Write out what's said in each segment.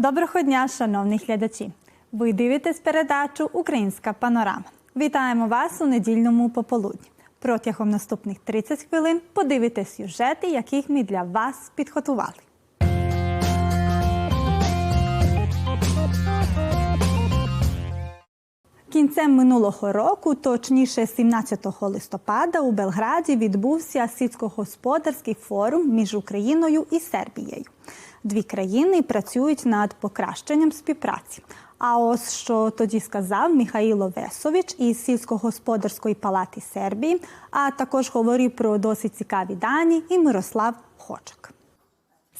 Доброго дня, шановні глядачі! Ви дивитесь передачу Українська панорама. Вітаємо вас у недільному пополудні. Протягом наступних 30 хвилин подивитесь сюжети, яких ми для вас підготували. Кінцем минулого року, точніше 17 листопада, у Белграді відбувся сільськогосподарський форум між Україною і Сербією. Дві країни працюють над покращенням співпраці. А ось що тоді сказав Михайло Весович із сільськогосподарської палати Сербії, а також говорив про досить цікаві дані і Мирослав Хочак.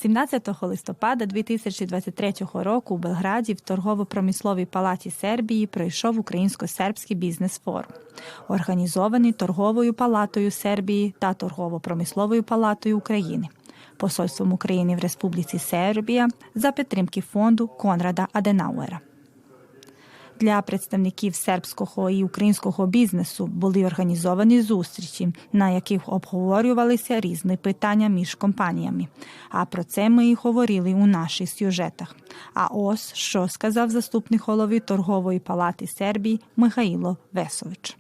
17 листопада 2023 року у Белграді в торгово-промисловій палаті Сербії пройшов українсько-сербський бізнес-форум, організований торговою палатою Сербії та торгово-промисловою палатою України, посольством України в Республіці Сербія за підтримки фонду Конрада Аденауера. Для представників сербського і українського бізнесу були організовані зустрічі, на яких обговорювалися різні питання між компаніями. А про це ми і говорили у наших сюжетах. А ось що сказав заступник голови торгової палати Сербії Михайло Весович.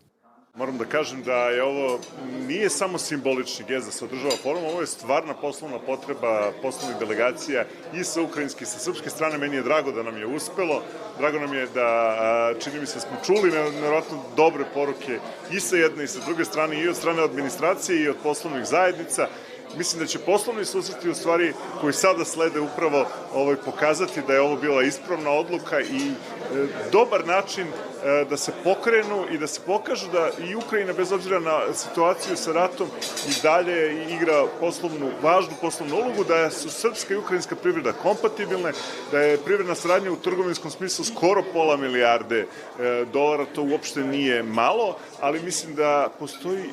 Moram da kažem da je ovo nije samo simbolični gest da se održava forum, ovo je stvarna poslovna potreba poslovnih delegacija i sa ukrajinske i sa srpske strane. Meni je drago da nam je uspelo, drago nam je da čini mi se smo čuli nevjerojatno dobre poruke i sa jedne i sa druge strane i od strane administracije i od poslovnih zajednica. Mislim da će poslovni susreti u stvari koji sada slede upravo ovaj, pokazati da je ovo bila ispravna odluka i e, dobar način e, da se pokrenu i da se pokažu da i Ukrajina bez obzira na situaciju sa ratom i dalje igra poslovnu, važnu poslovnu ulogu, da su srpska i ukrajinska privreda kompatibilne, da je privredna saradnja u trgovinskom smislu skoro pola milijarde e, dolara, to uopšte nije malo, ali mislim da postoji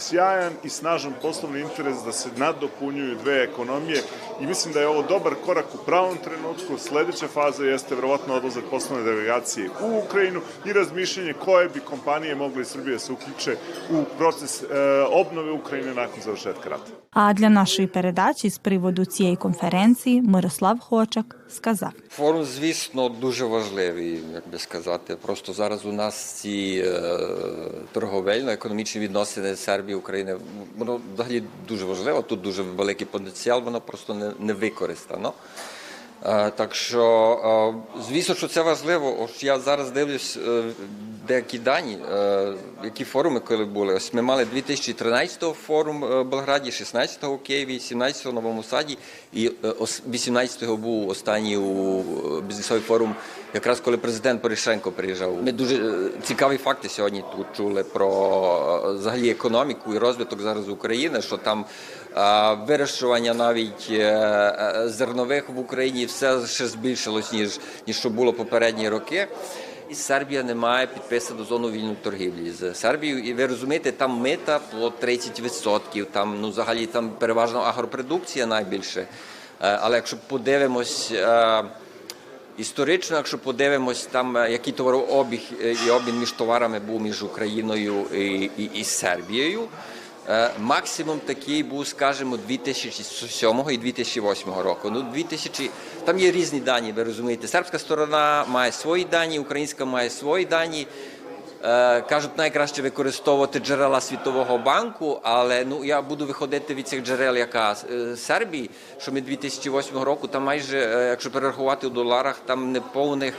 sjajan i snažan poslovni interes da se nadopunjuju dve ekonomije i mislim da je ovo dobar korak u pravom trenutku. Sledeća faza jeste verovatno odlazak poslovne delegacije u Ukrajinu i razmišljanje koje bi kompanije mogle iz Srbije se uključe u proces e, obnove Ukrajine nakon završetka rata. А для нашої передачі з приводу цієї конференції Мирослав Хочак сказав. Форум, звісно, дуже важливий, як би сказати. Просто зараз у нас ці е, торговельно-економічні відносини Сербії України, воно взагалі дуже важливо. Тут дуже великий потенціал, воно просто не, не використано. Е, Так що, е, звісно, що це важливо. Ось я зараз дивлюсь е, деякі дані, які форуми коли були. Ось ми мали 2013 форум в Белграді, 16-го у Києві, 17-го в Новому Саді і е, 18-го був останній у бізнесовий форум, якраз коли президент Порошенко приїжджав. Ми дуже е, цікаві факти сьогодні тут чули про е, взагалі економіку і розвиток зараз України, що там е, вирощування навіть зернових в Україні все ще збільшилось, ніж, ніж що було попередні роки. І Сербія не має підписану зону вільної торгівлі з Сербією. І ви розумієте, там мита по 30%, там ну взагалі там переважно агропродукція найбільше. Але якщо подивимось історично, якщо подивимось там, е, який товарообіг е, і обмін між товарами був між Україною і, і, і Сербією. Е, Максимум такий був, скажімо, 2007 і 2008 року. Ну, 2000... Там є різні дані, ви розумієте. Сербська сторона має свої дані, українська має свої дані. Е, Кажуть, найкраще використовувати джерела Світового банку, але ну я буду виходити від цих джерел, яка е, Сербії, що ми 2008 року, там майже, е, якщо перерахувати у доларах, там не повних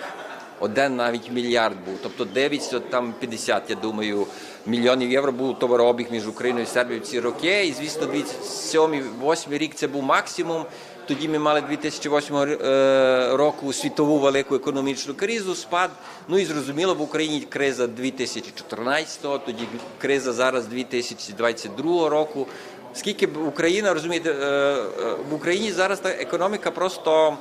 один навіть мільярд був. Тобто 9 там 50, я думаю, мільйонів євро був товарообіг між Україною і Сербією ці роки. І звісно, 2007-2008 рік це був максимум. Тоді ми мали 2008 е, року світову велику економічну кризу, спад. Ну і зрозуміло, в Україні криза 2014-го, тоді криза зараз 2022 року. Скільки б Україна розумієте, е, е, в Україні зараз та економіка просто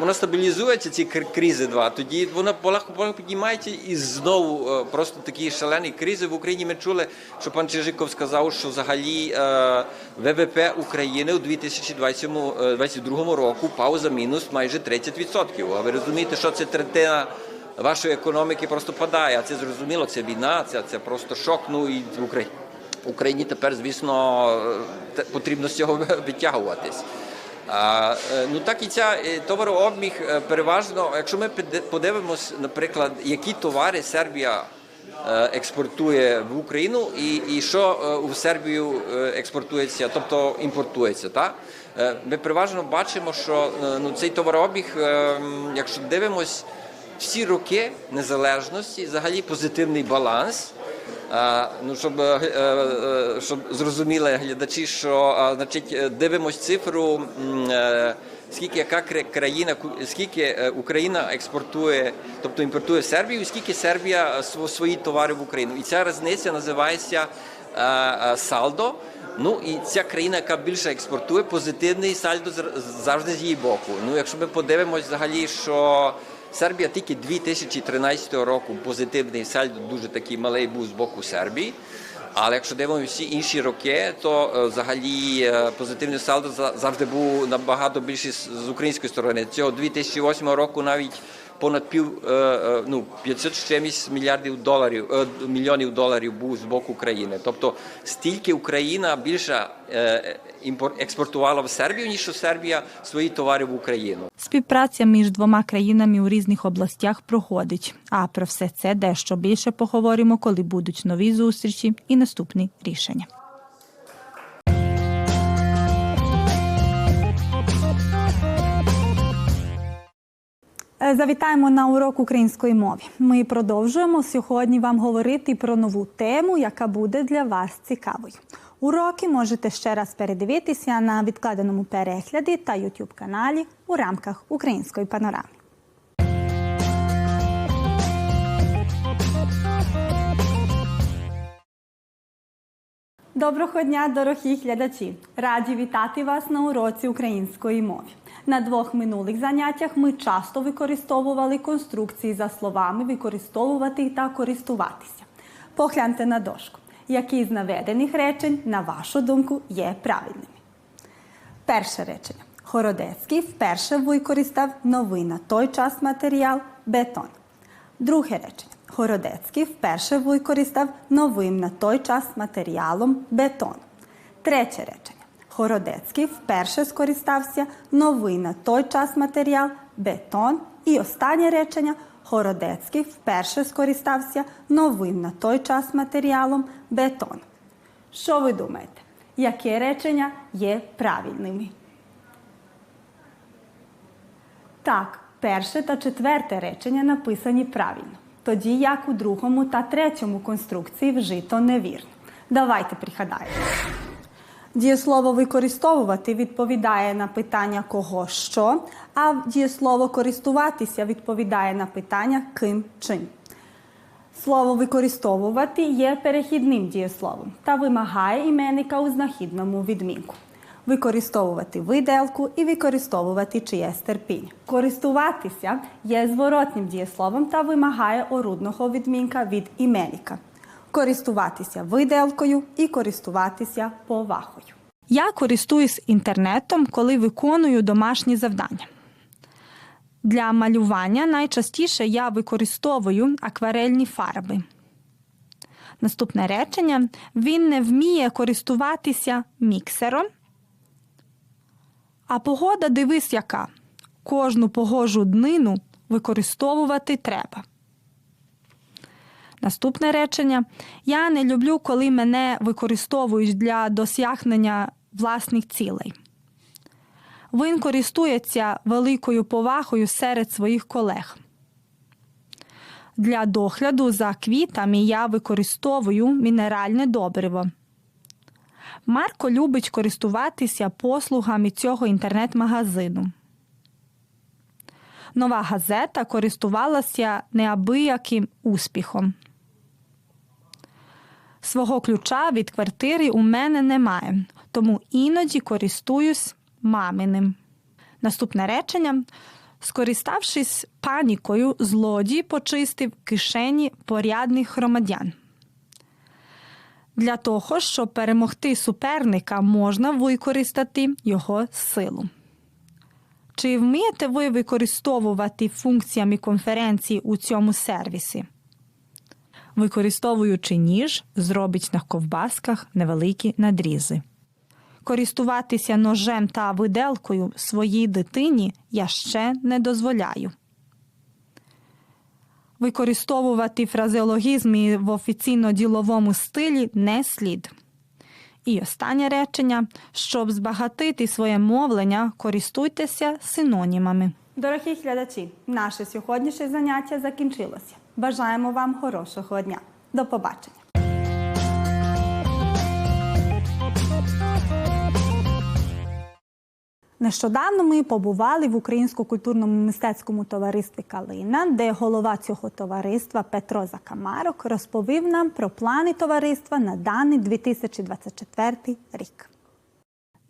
вона стабілізується, ці кр- кризи два. Тоді вона полегко піднімається і знову е, просто такі шалені кризи в Україні. Ми чули, що пан Чижиков сказав, що взагалі ВВП України у 2022 року впав за мінус майже 30%. А ви розумієте, що це третина вашої економіки просто падає. А це зрозуміло, це війна, це, це просто шок. Ну і в Україні. Україні тепер, звісно, потрібно з цього витягуватись. Е, ну так і ця е, товарообіг е, переважно, якщо ми подивимось, наприклад, які товари Сербія е, експортує в Україну і, і що е, у Сербію е, експортується, тобто імпортується. Та? Е, Ми переважно бачимо, що е, ну, цей товарообіг, е, якщо дивимось всі роки незалежності, взагалі позитивний баланс. Ну, щоб, е, е, щоб зрозуміли глядачі, що значить, дивимось цифру, е, скільки яка кра- країна, скільки Україна експортує, тобто імпортує в Сербію, скільки Сербія свої товари в Україну. І ця різниця називається сальдо. Ну і ця країна, яка більше експортує, позитивний сальдо завжди з її боку. Ну, якщо ми подивимось взагалі, що Сербія тільки 2013 року позитивний сальдо дуже такий малий був з боку Сербії. Але якщо дивимося всі інші роки, то е, взагалі е, позитивний салдо за- завжди був набагато більший з української сторони. Цього 2008 року навіть понад пів е, е, ну 500 з чимось мільярдів доларів е, мільйонів доларів був з боку України. Тобто стільки Україна більше експортувала в Сербію, ніж Сербія свої товари в Україну. Співпраця між двома країнами у різних областях проходить. А про все це дещо більше поговоримо, коли будуть нові зустрічі і наступні рішення. Завітаємо на урок української мови. Ми продовжуємо сьогодні вам говорити про нову тему, яка буде для вас цікавою. Уроки можете ще раз передивитися на відкладеному перегляді та YouTube каналі у рамках української панорами. Доброго дня, дорогі глядачі! Раді вітати вас на уроці української мови. На двох минулих заняттях ми часто використовували конструкції за словами використовувати та користуватися. Погляньте на дошку, які з наведених речень, на вашу думку, є правильними. Перше речення. Городецький вперше використав новий на той час матеріал бетон. Друге речення. Городецький вперше використав новим на той час матеріалом бетон. Третє речення. Городецький вперше скористався новий на той час матеріал бетон. І останнє речення. Городецький вперше скористався новим на той час матеріалом бетон. Що ви думаєте? Яке речення є правильними? Так, перше та четверте речення написані правильно. Тоді як у другому та третьому конструкції вжито невірно. Давайте пригадаємо. Дієслово використовувати відповідає на питання кого що, а дієслово користуватися відповідає на питання ким чим. Слово використовувати є перехідним дієсловом та вимагає іменника у знахідному відмінку. Використовувати виделку і використовувати чиєсь терпіння. Користуватися є зворотнім дієсловом та вимагає орудного відмінка від іменника. Користуватися виделкою і користуватися повагою. Я користуюсь інтернетом, коли виконую домашні завдання. Для малювання найчастіше я використовую акварельні фарби. Наступне речення: він не вміє користуватися міксером. А погода дивись яка. Кожну погожу днину використовувати треба. Наступне речення: я не люблю, коли мене використовують для досягнення власних цілей. Він користується великою повагою серед своїх колег. Для догляду за квітами я використовую мінеральне добриво. Марко любить користуватися послугами цього інтернет-магазину. Нова газета користувалася неабияким успіхом. Свого ключа від квартири у мене немає, тому іноді користуюсь маминим. Наступне речення. Скориставшись панікою, злодій почистив кишені порядних громадян. Для того, щоб перемогти суперника, можна використати його силу. Чи вмієте ви використовувати функціями конференції у цьому сервісі? Використовуючи ніж, зробить на ковбасках невеликі надрізи. Користуватися ножем та виделкою своїй дитині я ще не дозволяю. Використовувати фразеологізми в офіційно-діловому стилі не слід. І останнє речення: щоб збагатити своє мовлення, користуйтеся синонімами. Дорогі глядачі, наше сьогоднішнє заняття закінчилося. Бажаємо вам хорошого дня. До побачення. Нещодавно ми побували в Українському культурному мистецькому товаристві Калина, де голова цього товариства Петро Закамарок розповів нам про плани товариства на даний 2024 рік.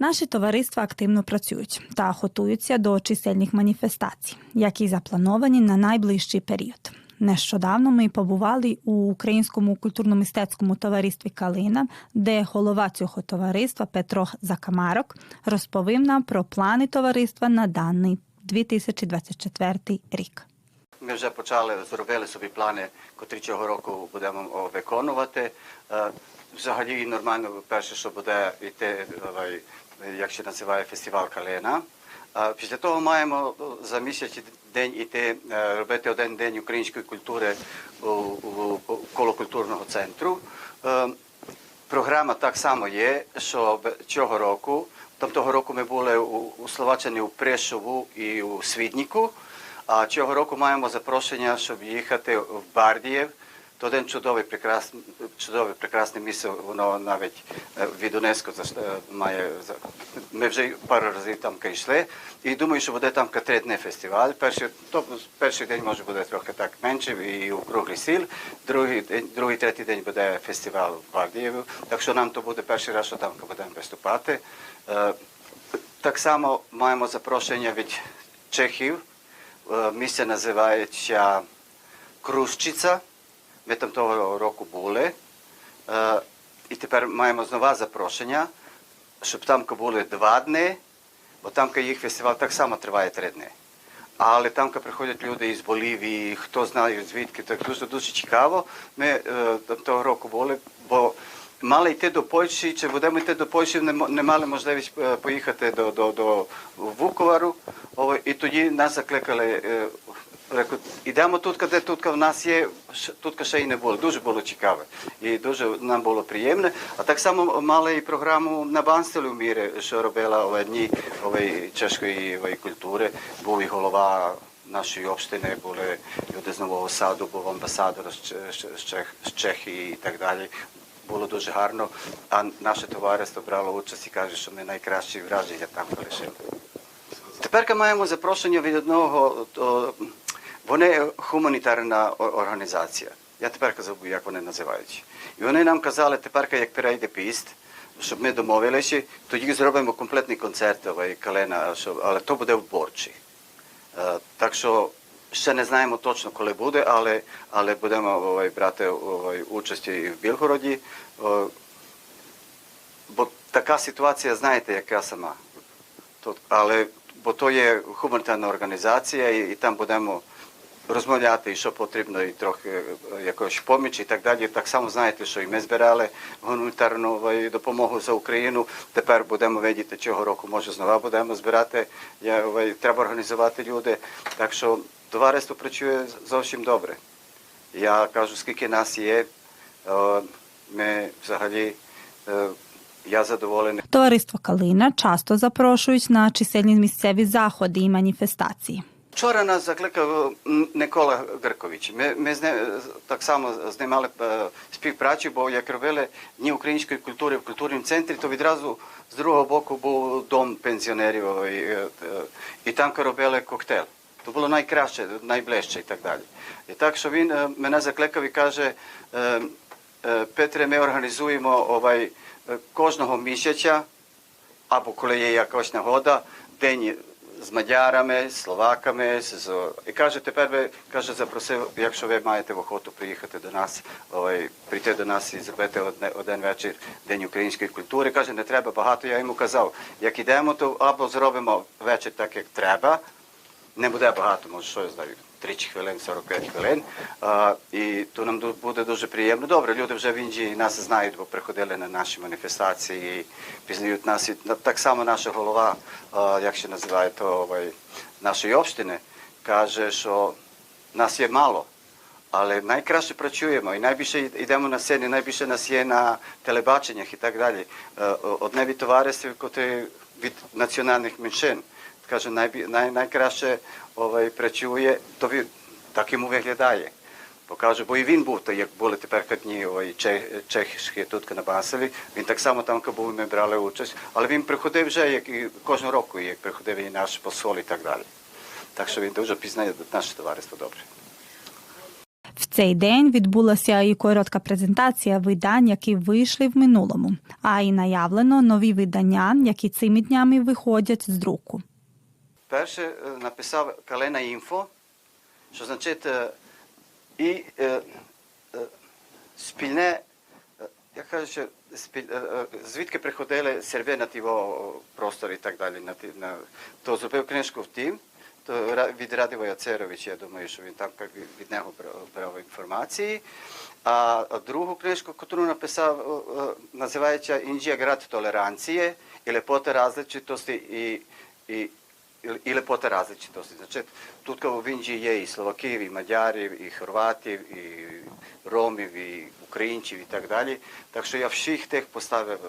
Наші товариства активно працюють та готуються до чисельних маніфестацій, які заплановані на найближчий період. Нещодавно ми побували у Українському культурно-мистецькому товаристві Калина, де голова цього товариства Петро Закамарок розповів нам про плани товариства на даний 2024 рік. Ми вже почали, зробили собі плани, котрі цього року будемо виконувати. Е, Взагалі нормально, перше, що буде йти, як ще називає фестиваль Калина. Після того маємо за місяць день іти е, робити один день української культури коло культурного центру. Е, Програма так само є, що цього року, там того року ми були у Словаччині у Пришову і у Свідніку. А цього року маємо запрошення, щоб їхати в Бардієв. То один чудовий прекрасний, чудове прекрасне місце, воно навіть від ЮНЕСКО має. Ми вже пару разів там йшли. І думаю, що буде там три фестиваль. Перший, то, перший день може буде трохи так менше і у круглий сіл. Другий, другий, третій день буде фестиваль в Бардієві. Так що нам то буде перший раз, що там будемо виступати. Е, Так само маємо запрошення від Чехів. Е, Місце називається Крущиця. Ми там того року були. Е, І тепер маємо знову запрошення, щоб там були два дні, бо там їх фестиваль так само триває три дні. Але там приходять люди із Болівії, хто знає звідки, так дуже дуже цікаво. Ми е, там того року були, бо мали йти до Польщі, чи будемо йти до Польщі, не, мали можливість е, поїхати до, до, до Вуковару. І тоді нас закликали. Е, ідемо тут, де тут в нас є, тут ще й не було. Дуже було цікаво. І дуже нам було приємно. А так само мали і програму на Банстелю міри, що робила ове дні ової культури. Був і голова нашої общини, були люди з Нового Саду, був амбасадор з Чехії і так далі. Було дуже гарно. А наше товариство брало участь і каже, що ми найкращі враження там залишили. Тепер маємо запрошення від одного. Вони гуманітарна організація. Я тепер забув, як вони називаються. І вони нам казали, тепер, як перейде піст, щоб ми домовилися, тоді зробимо компletний концерт калена, але то буде в Борчі. Е, Так що ще не знаємо точно, коли буде, але, але будемо брати участь і в Білгороді. Бо така ситуація, знаєте, яка сама. Але бо то є гуманітарна організація, і, і там будемо розмовляти, і що потрібно, і трохи якоїсь помічі і так далі. Так само знаєте, що і ми збирали гуманітарну допомогу за Україну. Тепер будемо видіти, цього року може знову будемо збирати. Треба організувати люди. Так що товариство працює зовсім добре. Я кажу, скільки нас є, ми взагалі. Я задоволений. Товариство Калина часто запрошують на чисельні місцеві заходи і маніфестації. Вчора нас закликав м, Микола Гркович. Ми, ми з ним е, так само знімали е, співпрацю, бо як робили Дні української культури в культурному центрі, то відразу з другого боку був дом пенсіонерів і, е, е, і там робили коктейль. То було найкраще, найближче і так далі. І так, що він е, мене закликав і каже, е, е, Петре, ми організуємо е, кожного місяця або коли є якась нагода, день з мадярами, з словаками. З, і каже, тепер ви каже, запросив, якщо ви маєте в охоту приїхати до нас, ой, прийти до нас і зробити одне, один вечір День української культури. Каже, не треба багато. Я йому казав, як ідемо, то або зробимо вечір так, як треба. Не буде багато, може, що я знаю. 30 хвилин, 45 хвилин. А, і то нам буде дуже приємно. Добре, люди вже в Індії нас знають, бо приходили на наші маніфестації, і пізнають нас. І так само наша голова, а, як ще називає то нашої общини, каже, що нас є мало. Але найкраще працюємо і найбільше йдемо на сцені, найбільше нас є на телебаченнях і так далі. Е, Одне від товариствів, від національних меншин, каже, найбі- най, найкраще ovaj, працює, то він, так йому виглядає. Бо каже, бо і він був, то як були тепер дні чехські тут на Баселі, він так само там був, ми брали участь, але він приходив вже як і кожного року, як приходив і наш посол і так далі. Так що він дуже пізнає наше товариство добре. В цей день відбулася і коротка презентація видань, які вийшли в минулому, а й наявлено нові видання, які цими днями виходять з друку. Перше е, написав Калена Інфо, що значить е, і е, спільне, як кажучи, спіль, звідки приходили серве на тіво простор і так далі. На, на, то зробив книжку в тім, то від Радива Яцерович, я думаю, що він там від- нього брав, інформації. А другу книжку, яку написав, називається Індія град толеранції і лепота различитості і, і, тут в Індії є і Словаків, і Мадярів, і Хорватів, і Ромів, і українців і так далі. Так що я всіх тих поставив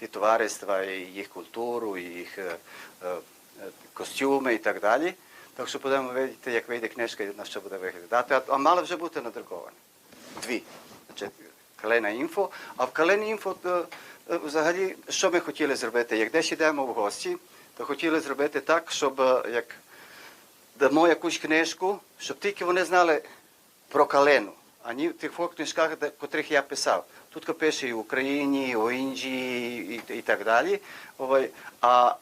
ті товариства, їх культуру, і їх костюми і так далі. Так що будемо видіти, як вийде книжка, на що буде виглядати. А, мали вже бути надрукована. Дві. Калена інфо. А в Калені інфо взагалі, що ми хотіли зробити? Як десь йдемо в гості, то хотіли зробити так, щоб е, як дамо якусь книжку, щоб тільки вони знали про калену, а не в тих книжках, котрих я писав. Тут пише і в Україні, і в Індії і, і так далі. А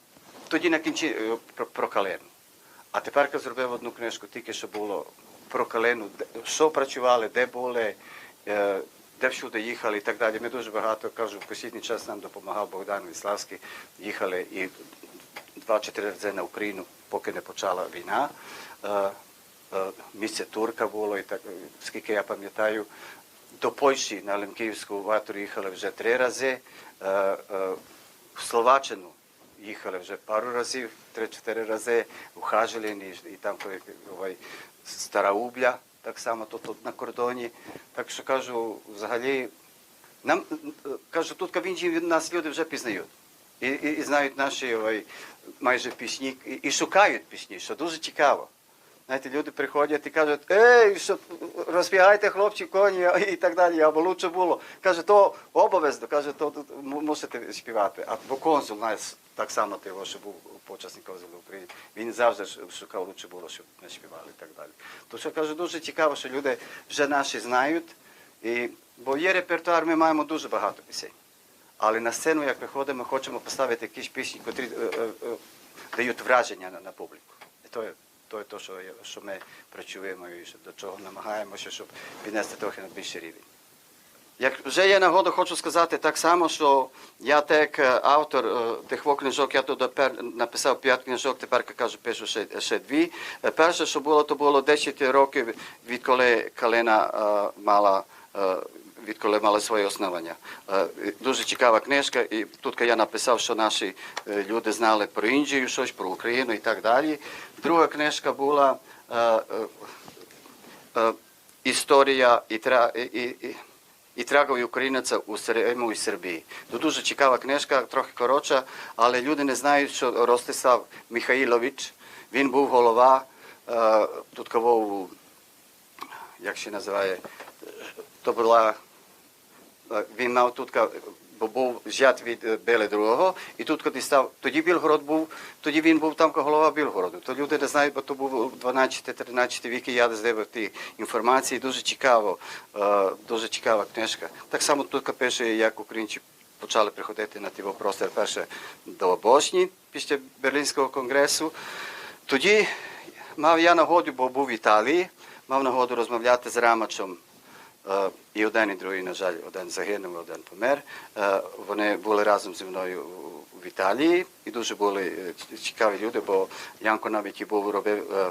тоді на кінці е, про, про калену. А тепер я зробив одну книжку, тільки що було про калену, що працювали, де були, е, де всюди їхали і так далі. Ми дуже багато кажу, в останній час нам допомагав Богдан Віславський. Їхали і два-чотири рази на Україну, поки не почала війна. Місце Турка було, і так, скільки я пам'ятаю. До Польщі на Лемківську ватру їхали вже три рази. В Словаччину їхали вже пару разів, три-чотири рази у Хажелін і, там ой, Стара Убля, так само тут, тут на кордоні. Так що кажу, взагалі, нам кажу, тут в Індії нас люди вже пізнають. І, і, і знають наші ой, майже пісні, і, і шукають пісні, що дуже цікаво. Знаєте, люди приходять і кажуть, ей, що розбігайте хлопці, коні і так далі, або лучше було. Каже, то обов'язково, каже, то, мусите співати. А бо консул нас так само того, що був почесний консул в Україні. Він завжди шукав, лучше було, щоб ми співали і так далі. То що кажу, дуже цікаво, що люди вже наші знають. І, бо є репертуар, ми маємо дуже багато пісень. Але на сцену, як виходимо, хочемо поставити якісь пісні, які дають враження на, на публіку. І то є то що, що ми працюємо і що, до чого намагаємося, щоб піднести трохи на більший рівень. Як вже є нагода, хочу сказати так само, що я так автор тих книжок, я тут написав п'ять книжок, тепер кажу, пишу ще, ще дві. Перше, що було, то було 10 років, відколи Калина мала. Відколи мали своє основання. Е, Дуже цікава книжка, і тут я написав, що наші е, люди знали про Індію, щось про Україну і так далі. Друга книжка була е, історія і, і, і, трагові українця у Сриму і Сербії. Це дуже цікава книжка, трохи коротша, але люди не знають, що Ростислав Михайлович, він був голова тут кого, як ще називає, то була, він мав тут, бо був зять від Беле другого, і тут, коли став, тоді Білгород був, тоді він був там голова Білгороду. То люди не знають, бо то був у 12-13 віки, я здивив ті інформації, дуже цікаво, дуже цікава книжка. Так само тут пише, як українці почали приходити на ті простір перше до Босні після Берлінського конгресу. Тоді мав я нагоду, бо був в Італії, мав нагоду розмовляти з Рамачем. І один, і другий, на жаль, один загинув, один помер. Вони були разом зі мною в Італії і дуже були е, цікаві люди, бо Янко навіть і був робив е,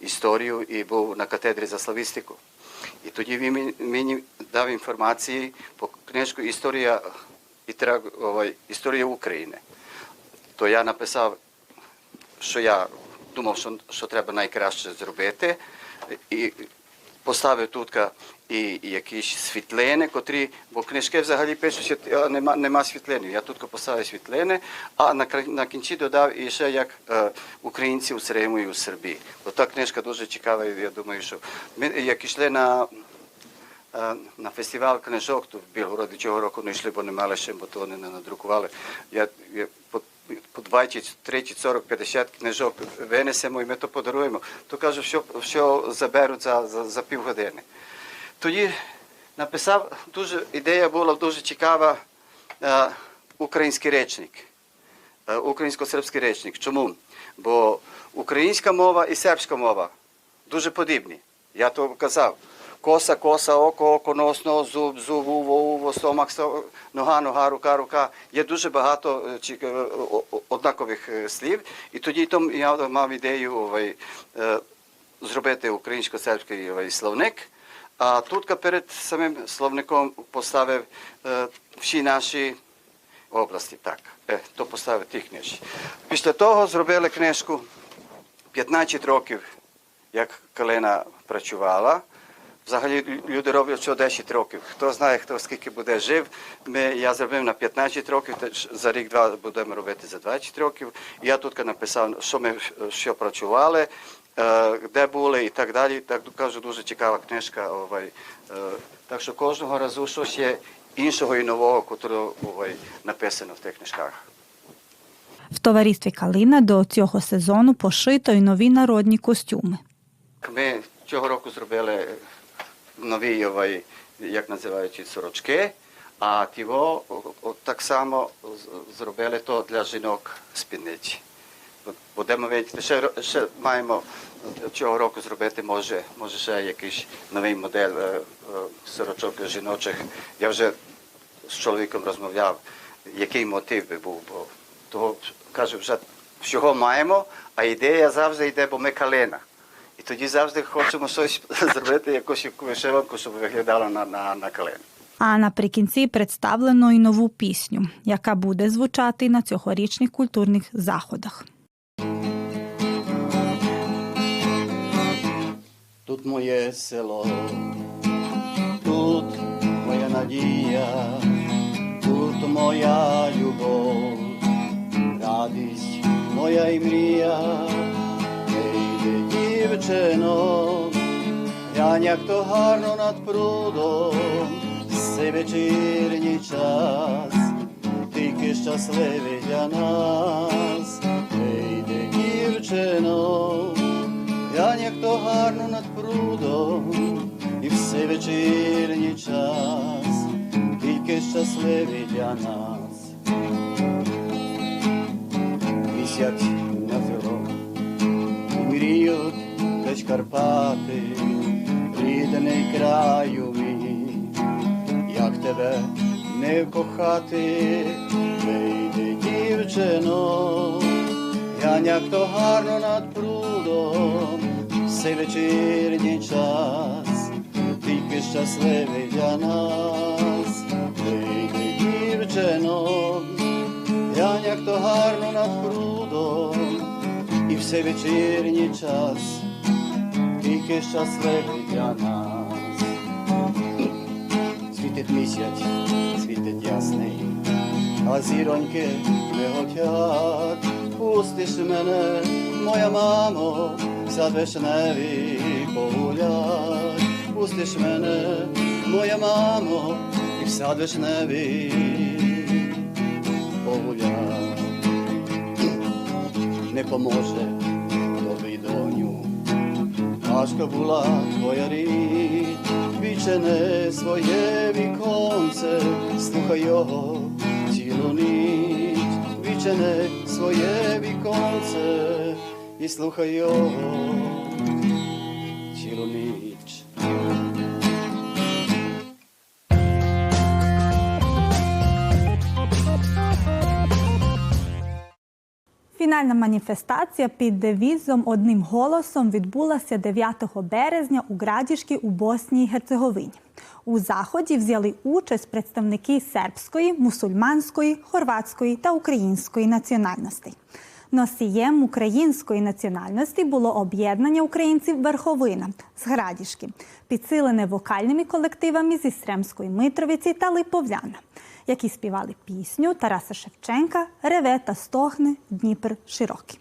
історію і був на катедрі за славістику. І тоді він мені- дав інформації по книжку Історія, історія України. То я написав, що я думав, що, що треба найкраще зробити. І поставив тут і, і якісь світлини, котрі, бо книжки взагалі пишуть, що нема, нема світлини. Я тут поставив світлини, а на, на кінці додав і ще як е, українці утримують у Сербії. Та книжка дуже цікава, я думаю, що ми як йшли на е, на фестиваль книжок тут в Білгороді цього року не йшли, бо не мали ще, бо то вони не надрукували. Я, я по, по 20, 30, 40, 50 книжок винесемо і ми то подаруємо. То кажу, що, що заберуть за, за, за півгодини. Тоді написав, дуже, ідея була дуже цікава, е, український речник. Е, Українсько-сербський речник. Чому? Бо українська мова і сербська мова дуже подібні. Я то казав. Коса, коса, око, око, нос, нос, зуб, зуб, уво, уво, стомах, сто- нога, нога, рука, рука. Є дуже багато е, однакових слів. І тоді я мав ідею зробити українсько-сербський словник. А тут перед самим словником поставив всі наші області. Так, е, то поставив ті книжки. Після того зробили книжку 15 років, як Калина працювала. Взагалі люди роблять що 10 років. Хто знає, хто скільки буде жив. Ми, я зробив на 15 років, за рік-два будемо робити за 20 років. Я тут написав, що ми що працювали, де були і так далі. Так кажу, дуже цікава книжка. Е, так що кожного разу щось є іншого і нового, котрого написано в тих книжках. В товаристві Калина до цього сезону пошито й нові народні костюми. Ми цього року зробили нові, як називають, сорочки, а тіво так само зробили то для жінок спідниці. Будемо видіти, ще, ще маємо цього року зробити, може, може ще якийсь новий модель е, е, сорочок жіночих. Я вже з чоловіком розмовляв, який мотив би був, бо того кажу, вже всього маємо, а ідея завжди йде, бо ми калина. І тоді завжди хочемо щось зробити, якусь вишиванку, щоб виглядало на, на, на калину. А наприкінці представлено й нову пісню, яка буде звучати на цьогорічних культурних заходах. Тут моє село, тут моя надія, тут моя любов, радість моя і мрія, йде дівчино, глянь, як то гарно над прудом, цей вечірній час, тільки щасливий для нас, йде дівчино. Глянь, як то гарно над прудом, і все вечірній час, тільки щасливий для нас. Вісять на зело, і мріють десь Карпати, рідний краю мій, як тебе не кохати, вийди, дівчино, Глянь, як то гарно над прудом, цей вечірній час, тільки щасливий для нас, вийди, дівчино, глянь, як то гарно над прудом, і все вечірній час, тільки щасливий для нас. Світить місяць, світить ясний, а зіроньки миготять. Пустиш мене, моя мамо, за вишневі погулять. Пустиш мене, моя мамо, і в сад вишневий погулять. Не поможе тобі, доню, важко була твоя річ, відчини своє віконце, слухай його цілу ніч, відчини своє віконце і слухай його цілу ніч. Фінальна маніфестація під девізом одним голосом відбулася 9 березня у Градішки у Боснії і Герцеговині. У заході взяли участь представники сербської, мусульманської, хорватської та української національностей. Носієм української національності було об'єднання українців Верховина з Градішки, підсилене вокальними колективами зі Сремської Митровиці та Липовляна, які співали пісню Тараса Шевченка Реве та стогне Дніпр широкий.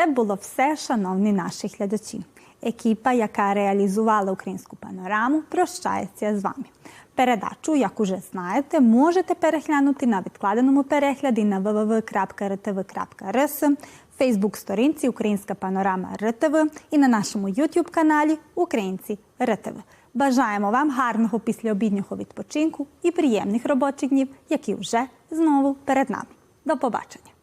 Це було все, шановні наші глядачі. Екіпа, яка реалізувала українську панораму, прощається з вами. Передачу, як уже знаєте, можете переглянути на відкладеному перегляді на www.rtv.rs, Фейсбук-сторінці Українська панорама РТВ і на нашому YouTube каналі Українці РТВ. Бажаємо вам гарного післяобіднього відпочинку і приємних робочих днів, які вже знову перед нами. До побачення!